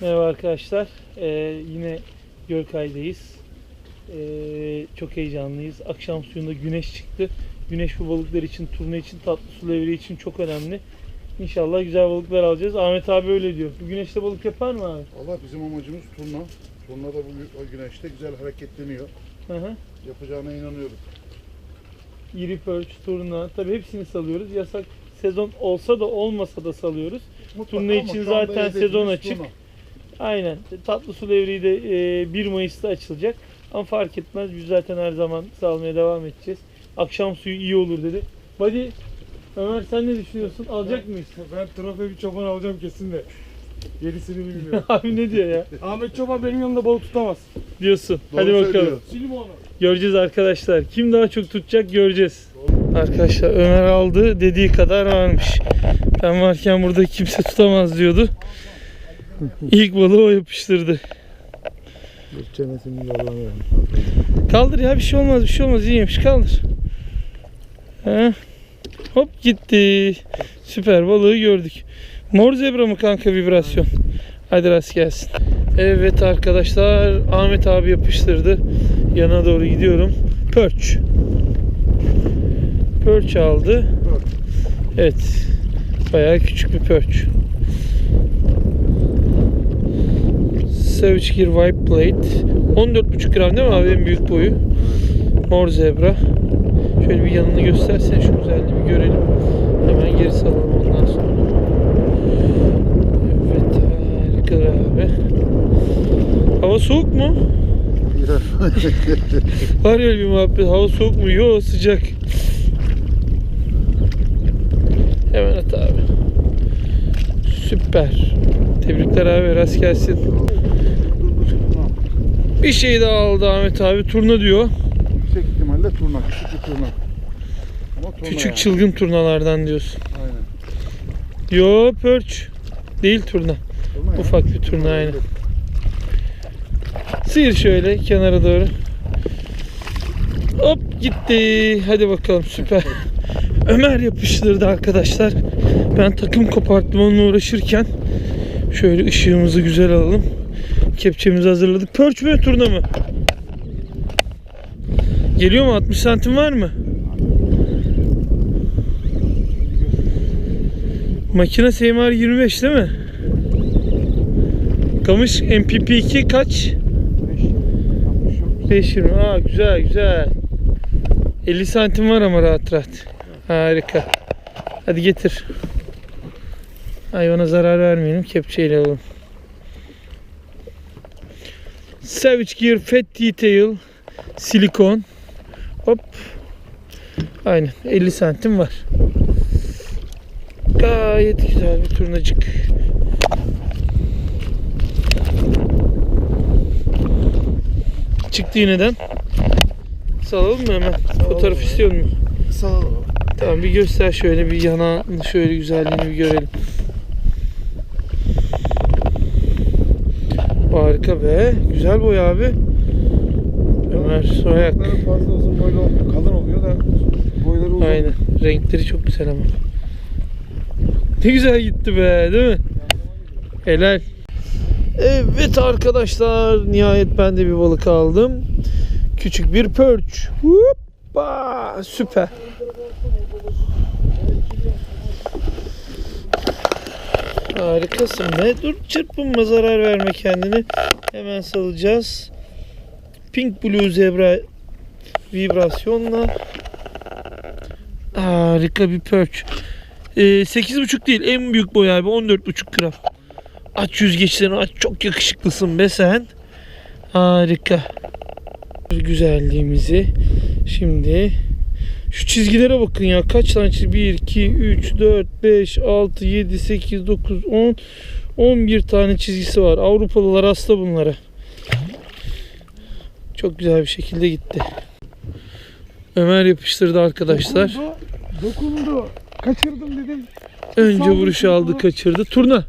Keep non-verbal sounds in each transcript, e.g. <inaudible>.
Merhaba arkadaşlar. Ee, yine Gölkay'dayız. Ee, çok heyecanlıyız. Akşam suyunda güneş çıktı. Güneş bu balıklar için, turna için, tatlı su levreği için çok önemli. İnşallah güzel balıklar alacağız. Ahmet abi öyle diyor. Bu güneşte balık yapar mı abi? Valla bizim amacımız turna. Turna da bu o güneşte güzel hareketleniyor. Hı hı. Yapacağına inanıyorum. İri pörç, turna. Tabii hepsini salıyoruz. Yasak sezon olsa da olmasa da salıyoruz. Turna ama için zaten sezon açık. turna. Aynen. Tatlı su devri de e, 1 Mayıs'ta açılacak. Ama fark etmez. Biz zaten her zaman salmaya devam edeceğiz. Akşam suyu iyi olur dedi. Hadi Ömer sen ne düşünüyorsun? Alacak mıyız? Ben trofe bir çoban alacağım kesin de. Gerisini bilmiyorum. <laughs> Abi ne diyor ya? Ahmet Çoban benim yanımda balık tutamaz. Diyorsun. Doğru Hadi bakalım. söylüyor. Silme onu. Göreceğiz arkadaşlar. Kim daha çok tutacak göreceğiz. Arkadaşlar Ömer aldı dediği kadar varmış. Ben varken burada kimse tutamaz diyordu. İlk balığı o yapıştırdı. Bir çenesini yollamıyorum. Kaldır ya bir şey olmaz bir şey olmaz iyiymiş kaldır. Ha. Hop gitti. Süper balığı gördük. Mor zebra mı kanka vibrasyon? Hadi rast gelsin. Evet arkadaşlar Ahmet abi yapıştırdı. Yana doğru gidiyorum. Perch. Perch aldı. Evet. Bayağı küçük bir perch. Savage Gear White Plate. 14,5 gram değil mi abi en büyük boyu? Mor zebra. Şöyle bir yanını göstersen şu güzelliği bir görelim. Hemen geri salalım ondan sonra. Evet harika abi. Hava soğuk mu? Var ya bir muhabbet. Hava soğuk mu? Yo sıcak. Hemen at abi. Süper. Tebrikler abi rast gelsin. Bir şey daha aldı Ahmet abi. Turna diyor. Yüksek ihtimalle turna. Küçük bir turna. Ama turna Küçük yani. çılgın turnalardan diyorsun. Aynen. Yo perch. Değil turna. Turna. Ufak bir turna aynen. Sıyır şöyle kenara doğru. Hop gitti. Hadi bakalım süper. <laughs> Ömer yapıştırdı arkadaşlar. Ben takım kopartmanla uğraşırken şöyle ışığımızı güzel alalım. Kepçemizi hazırladık. Perch mü turna mı? Geliyor mu? 60 santim var mı? Makine SMR 25 değil mi? Kamış MPP2 kaç? 5.20. Aa güzel güzel. 50 santim var ama rahat rahat. Harika. Hadi getir. Hayvana zarar vermeyelim. Kepçeyle alalım. Savage Gear Fat Detail Silikon. Hop. Aynen 50 santim var. Gayet güzel bir turnacık. Çıktı yineden. Salalım mı hemen? Fotoğraf istiyor musun? Ol. Tamam bir göster şöyle bir yanağını şöyle güzelliğini bir görelim. Harika be. Güzel boy abi. Ömer Soyak. Fazla uzun boylu olmuyor. Kalın oluyor da boyları uzun. Aynen. Renkleri çok güzel ama. Ne güzel gitti be değil mi? Helal. Evet arkadaşlar nihayet ben de bir balık aldım. Küçük bir perch. Hoppa, süper. Harikasın be. Dur çırpınma zarar verme kendini. Hemen salacağız. Pink Blue Zebra vibrasyonla Harika bir perch. Ee, 8.5 değil en büyük boy abi 14.5 gram. Aç yüzgeçlerini aç çok yakışıklısın be sen. Harika. Güzelliğimizi şimdi şu çizgilere bakın ya kaç tane çizgi 1 2 3 4 5 6 7 8 9 10 11 tane çizgisi var. Avrupalılar hasta bunlara. Çok güzel bir şekilde gitti. Ömer yapıştırdı arkadaşlar. Dokundu. Dokundu. Kaçırdım dedim. Önce vuruşu aldı kaçırdı. Turna.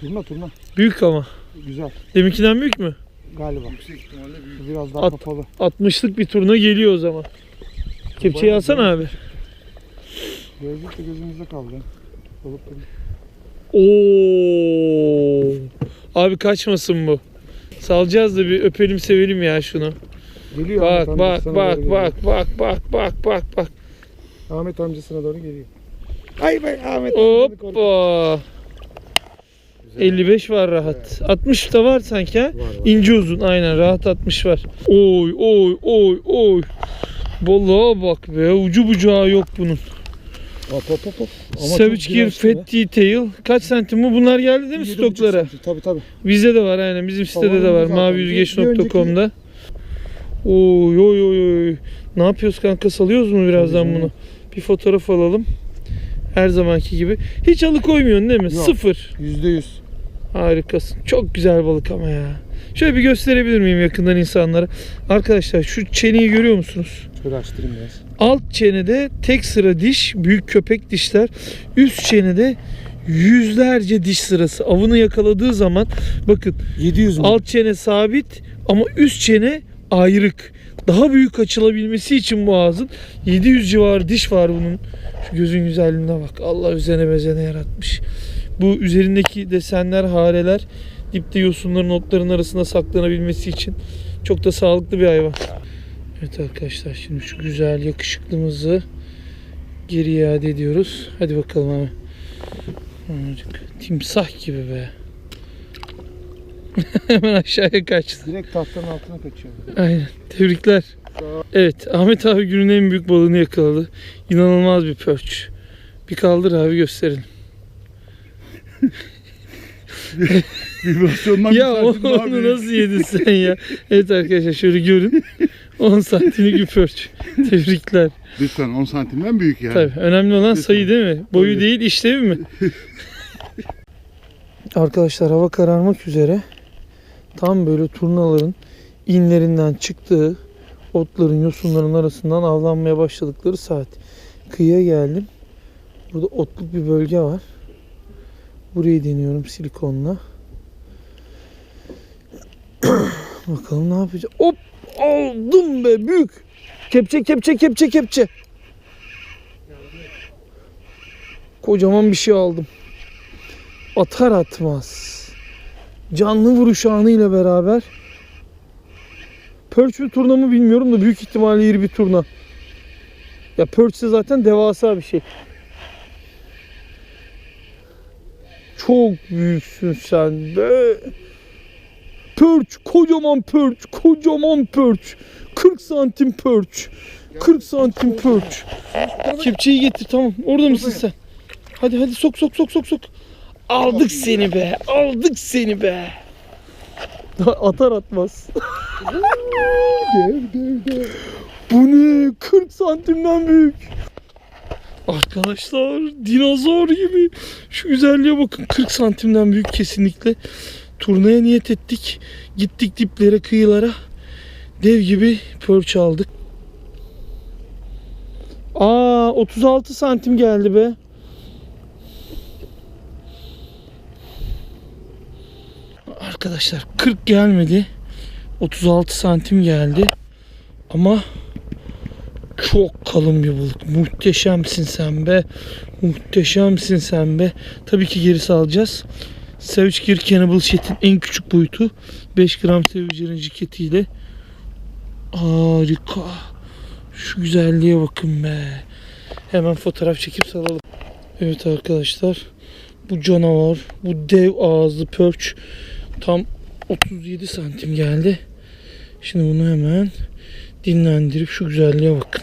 Turna turna. Büyük ama. Güzel. Deminkinden büyük mü? Galiba. Yüksek ihtimalle büyük. Biraz daha At. kapalı. 60'lık bir turna geliyor o zaman. Kepçeyi alsana abi. Gözlük de gözümüzde kaldı. Balık Oo. Abi kaçmasın bu. Salacağız da bir öpelim sevelim ya şunu. Geliyor Bak Ahmet bak amcasına bak doğru bak bak bak bak bak bak. Ahmet amcasına doğru geliyor. Ay be Ahmet amcanı korkut. Hoppa. 55 var rahat. 60 da var sanki ha. Var, var. İnce uzun aynen rahat 60 var. Oy oy oy oy. Balığa bak be ucu bucağı yok bunun. Hop hop hop. hop. Savage. Fat Detail. Kaç santim bu? Bunlar geldi değil mi 7,5 stoklara? santim. Tabii tabii. Bizde de var aynen. Bizim sitede de Havanın var. Maviyüzgeç.com'da. Oy oy oy oy. Ne yapıyoruz kanka? Salıyoruz mu birazdan bunu? Bir fotoğraf alalım. Her zamanki gibi. Hiç alıkoymuyorsun değil mi? Yok. Sıfır. Yüzde yüz. Harikasın. Çok güzel balık ama ya. Şöyle bir gösterebilir miyim yakından insanlara? Arkadaşlar şu çeneyi görüyor musunuz? Şöyle açtırayım biraz. Alt çenede tek sıra diş, büyük köpek dişler. Üst çenede yüzlerce diş sırası. Avını yakaladığı zaman bakın 700 mü? alt çene sabit ama üst çene ayrık. Daha büyük açılabilmesi için bu ağzın 700 civarı diş var bunun. Şu gözün güzelliğine bak. Allah üzerine bezene yaratmış. Bu üzerindeki desenler, hareler dipte yosunların otların arasında saklanabilmesi için çok da sağlıklı bir hayvan. Evet arkadaşlar şimdi şu güzel yakışıklımızı geri iade ediyoruz. Hadi bakalım abi. Timsah gibi be. <laughs> Hemen aşağıya kaçtı. Direkt tahtanın altına kaçıyor. Aynen. Tebrikler. Evet Ahmet abi günün en büyük balığını yakaladı. İnanılmaz bir pörç. Bir kaldır abi gösterelim. <laughs> Vibrasyondan ya onu büyük. nasıl yedin sen ya? Evet arkadaşlar şöyle görün. 10 santimlik bir pörç. Tebrikler. Lütfen 10 santimden büyük yani. Tabii önemli olan Lütfen. sayı değil mi? Boyu Tabii. değil işlevi mi? <laughs> Arkadaşlar hava kararmak üzere. Tam böyle turnaların inlerinden çıktığı otların yosunların arasından avlanmaya başladıkları saat. Kıyıya geldim. Burada otluk bir bölge var. Burayı deniyorum silikonla. Bakalım ne yapacağız. Hop! Aldım be büyük. Kepçe kepçe kepçe kepçe. Kocaman bir şey aldım. Atar atmaz. Canlı vuruş anıyla beraber. Perch bir turna mı bilmiyorum da büyük ihtimalle iri bir turna. Ya Perch de zaten devasa bir şey. Çok büyüksün sen be. Perch, kocaman perch, kocaman perch. 40 santim perch. 40 santim perch. Kepçeyi getir tamam. Orada mısın sen? Hadi hadi sok sok sok sok sok. Aldık seni be. Aldık seni be. <laughs> Atar atmaz. Dev dev dev. Bu ne? 40 santimden büyük. Arkadaşlar dinozor gibi. Şu güzelliğe bakın. 40 santimden büyük kesinlikle. Turnaya niyet ettik. Gittik diplere, kıyılara. Dev gibi pörç aldık. Aa 36 santim geldi be. Arkadaşlar 40 gelmedi. 36 santim geldi. Ama çok kalın bir balık. Muhteşemsin sen be. Muhteşemsin sen be. Tabii ki geri salacağız. Savage Gear Cannibal Shet'in en küçük boyutu. 5 gram Savage'ın ciketiyle. Harika. Şu güzelliğe bakın be. Hemen fotoğraf çekip salalım. Evet arkadaşlar. Bu canavar, bu dev ağızlı perch tam 37 santim geldi. Şimdi bunu hemen dinlendirip şu güzelliğe bakın.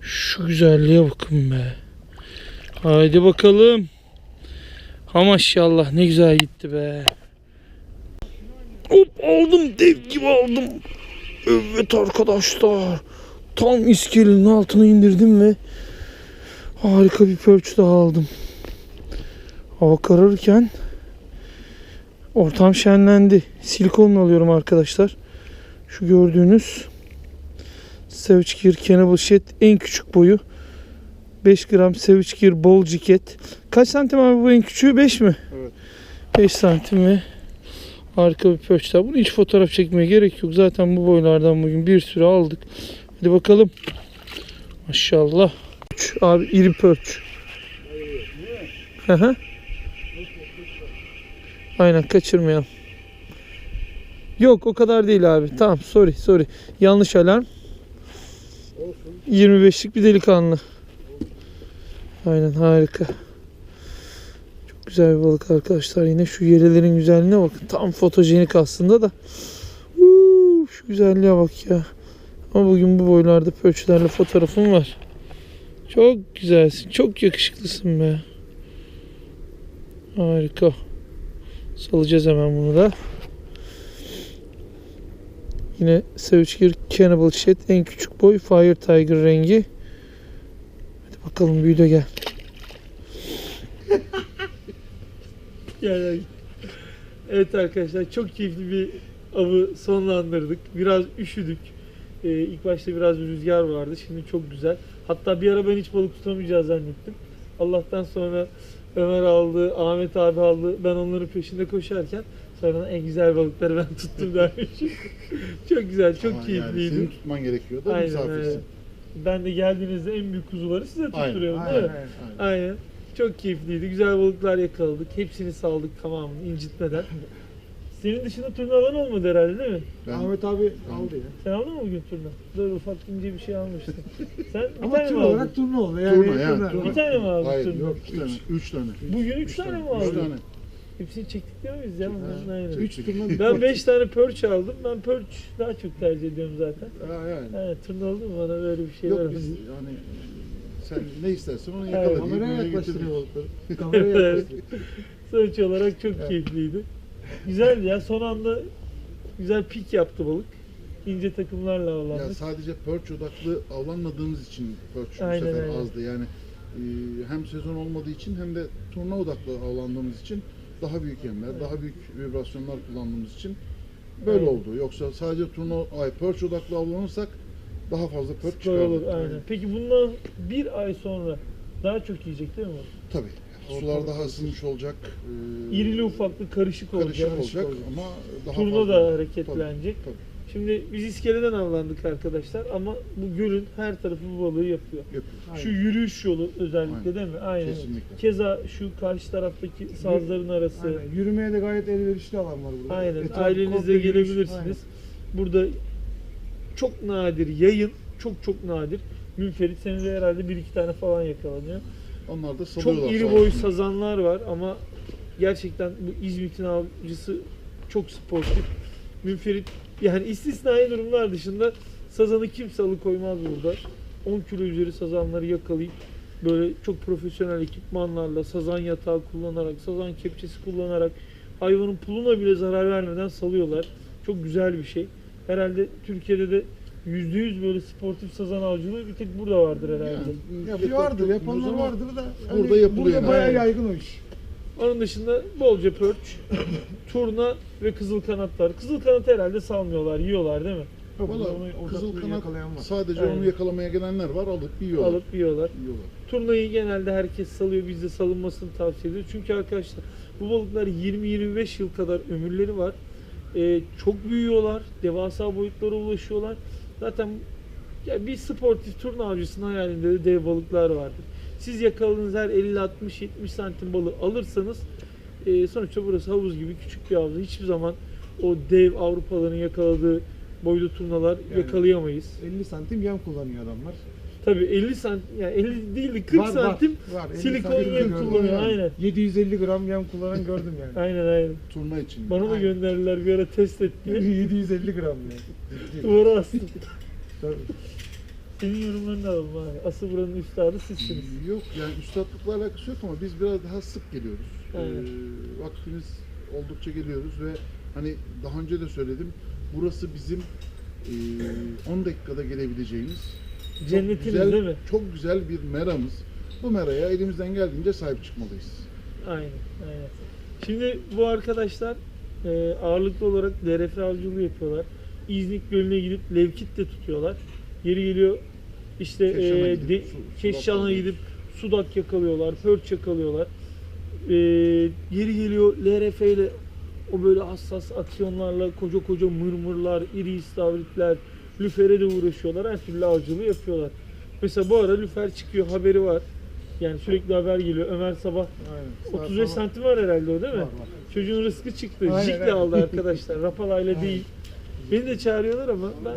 Şu güzelliğe bakın be. Haydi bakalım. Ha maşallah ne güzel gitti be. Hop aldım dev gibi aldım. Evet arkadaşlar. Tam iskelenin altına indirdim ve harika bir perch daha aldım. Hava kararırken ortam şenlendi. Silikonla alıyorum arkadaşlar. Şu gördüğünüz Savage Gear Cannibal Shed en küçük boyu. 5 gram Gear Ball Jacket. Kaç santim abi bu en küçüğü? 5 mi? Evet. 5 santim ve harika bir daha. Bunu hiç fotoğraf çekmeye gerek yok. Zaten bu boylardan bugün bir sürü aldık. Hadi bakalım. Maşallah. Abi iri. Hı hı. Aynen kaçırmayalım. Yok o kadar değil abi. Tamam sorry sorry. Yanlış alarm. Olsun. 25'lik bir delikanlı. Aynen harika. Çok güzel bir balık arkadaşlar. Yine şu yelelerin güzelliğine bakın. Tam fotojenik aslında da. Uuu, şu güzelliğe bak ya. Ama bugün bu boylarda pölçülerle fotoğrafım var. Çok güzelsin. Çok yakışıklısın be. Harika. Salacağız hemen bunu da. Yine Savage Gear Cannibal Shed en küçük boy Fire Tiger rengi. Bakalım büyü de gel. gel Evet arkadaşlar çok keyifli bir avı sonlandırdık. Biraz üşüdük. Ee, ilk başta biraz bir rüzgar vardı. Şimdi çok güzel. Hatta bir ara ben hiç balık tutamayacağız zannettim. Allah'tan sonra Ömer aldı, Ahmet abi aldı. Ben onların peşinde koşarken sonra en güzel balıkları ben <laughs> tuttum dermişim. çok güzel, çok Ama yani keyifliydi. senin tutman gerekiyor da Aynen, misafirsin. aynen. Ben de geldiğinizde en büyük kuzuları size Aynen, tutturuyorum aynen, değil mi? aynen. Aynen. Çok keyifliydi. Güzel balıklar yakaladık. Hepsini saldık tamamını incitmeden. <laughs> Senin dışında turnavan olmadı herhalde değil mi? Ben Ahmet abi aldı ya. Sen aldın mı bugün turna? Dur ufak ince bir şey almıştın. <laughs> Sen bir Ama tane mi aldın? olarak turnu oldu. Yani Turna ya, turna. turna. Bir tane mi aldın Hayır, turna? yok, üç tane. Üç tane. Bugün üç, Üç tane mi Üç aldın? tane. Hepsini çektik değil miyiz ya? Ha, bunların? Aynen. Üç <laughs> turna bir Ben. 5 tane perch aldım. Ben perch daha çok tercih ediyorum zaten. Ha, yani. Evet, turna oldu mu bana böyle bir şey Yok vermedin. biz yani sen ne istersen onu yakala diye Kameraya buraya yaklaştırıyor getirdik. balıkları. Kameraya <laughs> Evet. yaklaştırıyor. Sonuç olarak çok keyifliydi. Güzeldi ya. Son anda güzel pik yaptı balık. İnce takımlarla Ya avlandık. sadece perch odaklı avlanmadığımız için perch bu Aynen, sefer aynen. azdı. Yani e, hem sezon olmadığı için hem de turna odaklı avlandığımız için daha büyük yemler, daha büyük vibrasyonlar kullandığımız için böyle Aynen. oldu. Yoksa sadece turna, ay perch odaklı avlanırsak daha fazla perch çıkardı. olur aynen. Peki bundan bir ay sonra daha çok yiyecek değil mi? Tabii. Sular daha ısınmış olacak. e, İrili ufaklı karışık, karışık olacak. olacak ama daha Turna fazla. da hareketlenecek. Tabii, Şimdi biz iskeleden avlandık arkadaşlar ama bu gölün her tarafı bu balığı yapıyor. Yapıyor. Şu yürüyüş yolu özellikle Aynen. değil mi? Aynen. Kesinlikle. Keza şu karşı taraftaki sazların arası. Aynen. Yürümeye de gayet elverişli alan var burada. Aynen. Etraf Ailenizle gelebilirsiniz. Burada çok nadir yayın, çok çok nadir. Münferit senede herhalde bir iki tane falan yakalanıyor. Onlar da. Çok iri boy sazanlar var ama gerçekten bu İzmit'in avcısı çok sportif. Münferit yani istisnai durumlar dışında sazanı kimse alıkoymaz burada. 10 kilo üzeri sazanları yakalayıp böyle çok profesyonel ekipmanlarla sazan yatağı kullanarak, sazan kepçesi kullanarak hayvanın puluna bile zarar vermeden salıyorlar. Çok güzel bir şey. Herhalde Türkiye'de de %100 böyle sportif sazan avcılığı bir tek burada vardır herhalde. Yani, Yapıyor vardır, yapanlar vardır da. hani burada yapılıyor Burada yani. bayağı yaygın o iş. Onun dışında bolca pörç, turna ve kızıl kanat var. Kızıl kanat herhalde salmıyorlar, yiyorlar değil mi? Yok, Valla onu kızıl kanat yakalayan var. sadece Aynen. onu yakalamaya gelenler var alıp yiyorlar. Alıp yiyorlar. yiyorlar. Turnayı genelde herkes salıyor, biz de salınmasını tavsiye ediyoruz. Çünkü arkadaşlar bu balıklar 20-25 yıl kadar ömürleri var. Ee, çok büyüyorlar, devasa boyutlara ulaşıyorlar. Zaten ya bir sportif turna avcısının hayalinde de dev balıklar vardır. Siz yakaladığınız her 50-60-70 santim balığı alırsanız e, sonuçta burası havuz gibi küçük bir havuz. Hiçbir zaman o dev Avrupalıların yakaladığı boylu turnalar Yani- yakalayamayız. 50 santim yem kullanıyor adamlar. Tabii 50 santim, yani 50 değil de 40 Var, var, santim var. 50 silikon santim yem gördüm. kullanıyor. yani. Aynen. 750 gram yem kullanan gördüm yani. <laughs> Aynen aynen. Turna için. Bana da gönderdiler bir ara test et diye. 750 gram yani. Duvara astım. <laughs> Tabii. Senin yorumlarını alalım abi. Asıl buranın üstadı sizsiniz. Yok yani üstadlıkla alakası yok ama biz biraz daha sık geliyoruz. Aynen. Ee, vaktimiz oldukça geliyoruz ve hani daha önce de söyledim burası bizim e, 10 dakikada gelebileceğimiz çok Cennetiniz güzel, değil mi? Çok güzel bir meramız. Bu meraya elimizden geldiğince sahip çıkmalıyız. Aynen, aynen. Şimdi bu arkadaşlar e, ağırlıklı olarak DRF avcılığı yapıyorlar. İznik Gölü'ne gidip levkit de tutuyorlar. Yeri geliyor işte Keşan'a e, gidip su- Keşan'a gidip sudak yakalıyorlar, pörç yakalıyorlar. E, yeri geliyor LRF ile o böyle hassas aksiyonlarla koca koca mırmırlar, iri istavritler, lüfere de uğraşıyorlar. Her türlü avcılığı yapıyorlar. Mesela bu ara lüfer çıkıyor haberi var. Yani sürekli haber geliyor. Ömer sabah Aynen. 35 Sağ- santim var herhalde o değil mi? Var, var. Çocuğun rızkı çıktı. Aynen, Jikle aldı arkadaşlar. Rapalayla değil. Beni de çağırıyorlar ama ben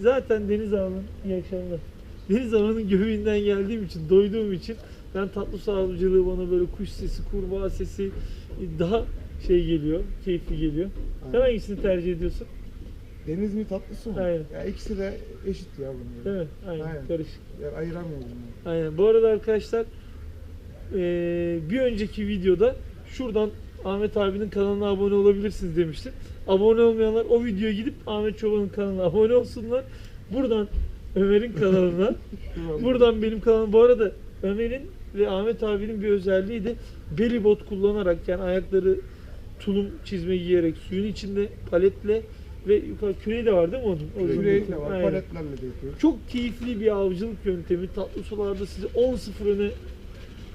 zaten Deniz Ağa'nın iyi akşamlar. Deniz Ağa'nın göbeğinden geldiğim için, doyduğum için ben tatlı su avcılığı bana böyle kuş sesi, kurbağa sesi daha şey geliyor, keyifli geliyor. Sen Aynen. hangisini tercih ediyorsun? Deniz mi tatlı su mu? Aynen. Ya ikisi de eşit ya bunun. Değil mi? Aynen, Aynen. karışık. Yani ayıramıyorum bunları. Aynen. Bu arada arkadaşlar eee, bir önceki videoda şuradan Ahmet abinin kanalına abone olabilirsiniz demiştim. Abone olmayanlar o videoya gidip Ahmet Çoban'ın kanalına abone olsunlar. Buradan Ömer'in kanalına, <laughs> buradan benim kanalıma. Bu arada Ömer'in ve Ahmet abinin bir özelliği de belly bot kullanarak yani ayakları tulum çizme giyerek suyun içinde paletle ve yukarı küreği de var değil mi onun? O Küreği de var, Aynen. paletlerle de yapıyor. Çok keyifli bir avcılık yöntemi. Tatlı sularda sizi 10-0 öne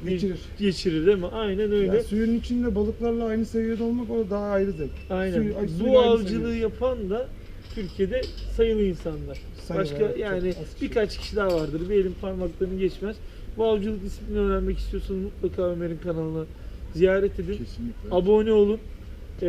Geçirir. geçirir değil mi? Aynen öyle. Ya suyun içinde balıklarla aynı seviyede olmak o daha ayrı zevk. Aynen. Suyu- ay, Bu avcılığı seviyede. yapan da Türkiye'de sayılı insanlar. Sayılı, Başka evet, yani kişi. birkaç kişi daha vardır. Bir elin parmaklarını geçmez. Bu avcılık disiplini öğrenmek istiyorsanız mutlaka Ömer'in kanalına ziyaret edin. Kesinlikle. Abone olun. Ee,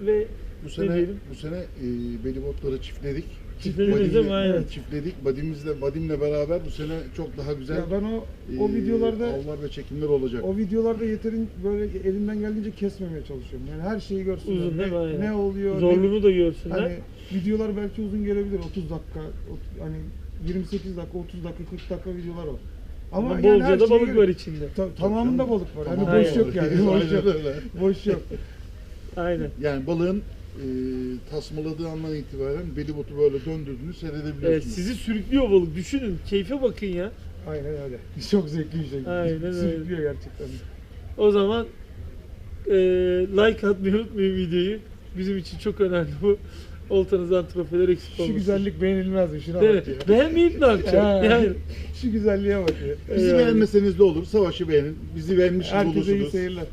ve Bu ne sene diyelim? bu sene e, belibotları çiftledik. Değil mi? Aynen. Çiftledik. Badimizle Badimle beraber bu sene çok daha güzel Ya ben o o e, videolarda avlar ve çekimler olacak. o videolarda yeterin böyle elimden geldiğince kesmemeye çalışıyorum. Yani her şeyi görsünler. Uzun değil mi? ne, Aynen. ne oluyor? ne- zorluğunu da görsünler. Hani videolar belki uzun gelebilir 30 dakika ot- hani 28 dakika 30 dakika 40 dakika videolar var. Ama, Ama, yani her bolca da şeyi balık gör- var içinde. Ta- tamamında balık var. Hani Aynen. boş yok yani. boş Aynen yok. öyle. Boş yok. Aynen. Yani balığın e, tasmaladığı andan itibaren belibotu böyle döndürdüğünü seyredebiliyorsunuz. Evet, sizi sürüklüyor balık. Düşünün. Keyfe bakın ya. Aynen öyle. <laughs> Çok zevkli bir şey. Aynen öyle. Sürüklüyor gerçekten. O zaman eee, like atmayı unutmayın videoyu. Bizim için çok önemli bu. Oltanızdan trofeler eksik Şu olmasın. güzellik beğenilmez mi? Şuna Değil bak mi? ya. Beğenmeyip ne yapacaksın? Ha. Yani, <laughs> Şu güzelliğe bak ya. Bizi Yani. beğenmeseniz de olur. Savaşı beğenin. Bizi beğenmişsiniz Herkese iyi olursunuz. seyirler.